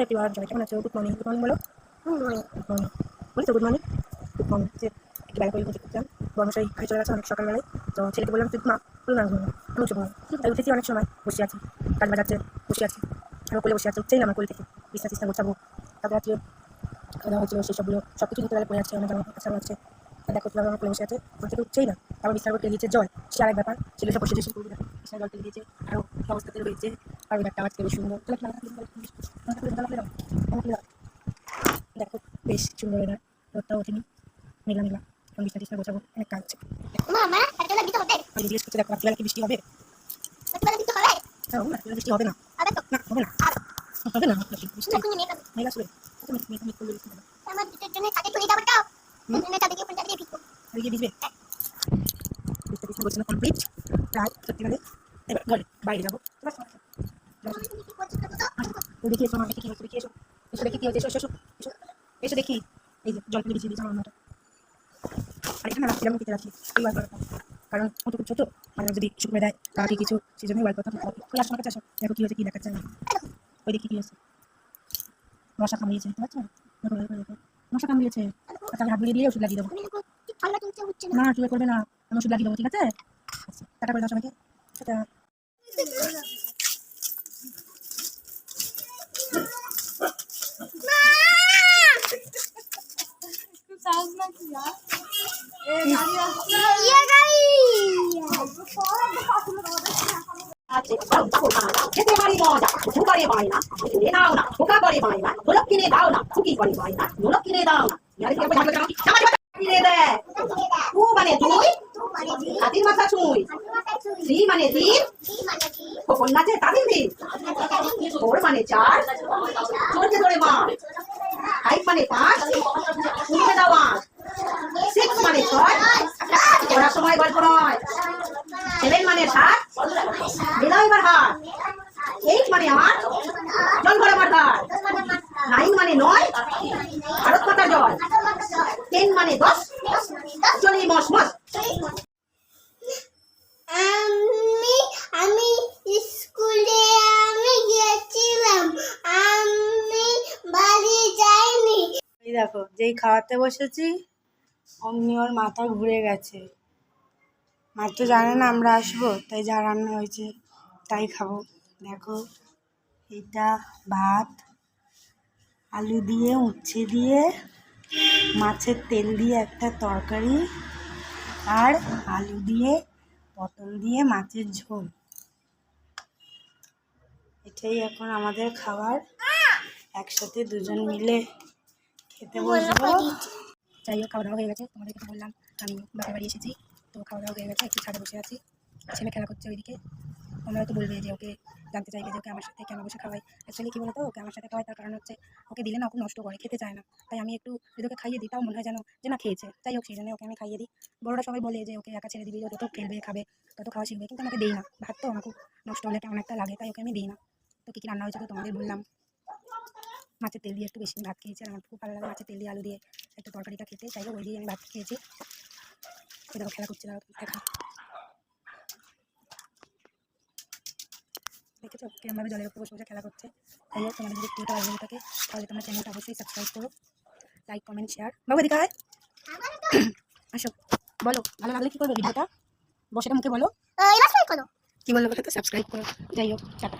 Hello একটি বার কেমন আছো গুড মর্নিং গুড মর্নিং বলো গুড মর্নিং বলছো গুড মর্নিং গুড মর্নিং যে একটু বেলা করে উঠে করছিলাম বর্মশাই খাই চলে গেছে অনেক সকালবেলায় তো ছেলেকে বললাম তুই মা তুই না ঘুমাবো আমি উঠে ঘুমাবো তাই উঠেছি অনেক সময় বসে আছি কাজ বাজাচ্ছে বসে আছি আমি কোলে বসে আছে উঠছেই আমার কোল থেকে বিছনা টিছনা গোছাবো তারপর রাত্রে খাওয়া দাওয়া হচ্ছিল সেসবগুলো সব কিছু দুপুরবেলা পড়ে আছে আমার জামা কাপড় কাছা আছে দেখো কীভাবে আমার কোলে বসে আছে ঘর থেকে উঠছেই না তারপর বিছানা করে দিয়েছে জল সে আরেক ব্যাপার ছেলে সব বসে দিয়েছে বিছানা জল দিয়েছে আরও অবস্থাতে রয়েছে ওই একটা আওয়াজ বেশ সুন্দর দেখো বেশ সুন্দর এরা রোদটা ওঠেনি গোছাবো অনেক কাজ আছে লাগি তো হবে জিজ্ঞেস করছি দেখো রাত্রিবেলা কি বৃষ্টি হবে না বৃষ্টি হবে না হবে না হবে বৃষ্টি হবে আমার জন্য ছাদে তুলে যাবার দাও ছাদে গিয়ে পঞ্চায়েতে ভিজবো গিয়ে ভিজবে বিছনা টিছনা গোছানো কমপ্লিট প্রায় সত্যি মানে এবার ঘরে বাইরে যাব দেখি এসো দেখি দেখি এসো এসো দেখি দেখি এই যে জল আমার রাখি বার কারণ ছোটো ছোটো মানে যদি শুকনো দেয় তাকে কিছু সেজন্যই বার করতে হবে ওই কাছে আসো দেখো কি হচ্ছে কি আমি ওই দেখি কি হচ্ছে মশা কামড়িয়েছে দেখতে পাচ্ছ দেখো দেখো দেখো মশা আচ্ছা আমি হাত দিয়ে ওষুধ লাগিয়ে দেবো দেখো না চুয়ে করবে না, আমি ওষুধ লাগিয়ে দেবো, ঠিক আছে? আচ্ছা টাটা করে দাও সবাইকে। কিনে দাও না খুকি করে পাই না গোলক কিনে দাও না কিনে দে তু মানে তুই হাতির মাথা ছুঁই থ্রি মানে তিন খোকন নাচে তাদের দিন ফোর মানে চার। চোরকে ধরে মার ফাইভ মানে পাঁচ শুনতে দাও আঁচ সিক্স মানে ছয় পড়ার সময় গল্প নয় সেভেন মানে সাত দিলাম এবার হাত। এইট মানে আট, জল ভরে আমার নাইন মানে নয়, ভারত মাতা জল। টেন মানে দশ, চলি মস মস। আমি আমি স্কুলে আমি গেছিলাম আমি বাড়ি যাইনি এই দেখো, যেই খাওয়াতে বসেছি, অমনি ওর মাথা ঘুরে গেছে। মার তো জানে না আমরা আসব, তাই যা রান্না হয়েছে তাই খাব। দেখো, এটা ভাত, আলু দিয়ে, উচ্ছে দিয়ে, মাছের তেল দিয়ে একটা তরকারি, আর আলু দিয়ে, পটল দিয়ে মাছের ঝোল। এটাই এখন আমাদের খাবার। একসাথে দুজন মিলে খেতে বসবো। যাই হোক খাওয়া দাওয়া হয়ে গেছে। তোমাদের কথা বললাম আমি বাপের বাড়ি এসেছি তো খাওয়া দাওয়া হয়ে গেছে একটু ছাদে বসে আছি। ছেলে খেলা করছে ওইদিকে। তোমরা তো বলবে যে ওকে জানতে চাইবে যে ওকে আমার সাথে কেন বসে খাওয়াই অ্যাকচুয়ালি কী বলতো ওকে আমার সাথে খাওয়াই তার কারণ হচ্ছে ওকে দিলে না ওকে নষ্ট করে খেতে চায় না। তাই আমি একটু যদি ওকে খাইয়ে দিই তাও মনে হয় যেন যে না খেয়েছে। যাই হোক সেই জন্য ওকে আমি খাইয়ে দিই। বড়রা সবাই বলে যে ওকে একা ছেড়ে দিবি যত খেলবে খাবে তত খাওয়া শিখবে কিন্তু আমাকে দিই না। ভাত তো খুব নষ্ট হলে কেমন একটা লাগে তাই ওকে আমি দিই না। তো কী কী রান্না হয়েছে তো তোমাদের বললাম। মাছের তেল দিয়ে একটু বেশি ভাত খেয়েছি আর আমার খুব ভালো লাগে মাছের তেল দিয়ে আলু দিয়ে একটু তরকারিটা খেতে। হোক ওই দিয়ে আমি ভাত খেয়েছি। দেখো খেলা করছে দেখা। দেখেছ? কেমনভাবে জলের উপর বসে বসে খেলা করছে? তাই হোক তোমাদের যদি ভিডিওটা ভালো লেগে থাকে তাহলে তোমার চ্যানেলটা অবশ্যই সাবস্ক্রাইব করো লাইক কমেন্ট শেয়ার বাবু এদিকে আয়। আসো। বলো ভালো লাগলে কী করবে ভিডিওটা? বসে মুখে বলো। কী বলল বলো তো? সাবস্ক্রাইব করো। যাই হোক টাটা।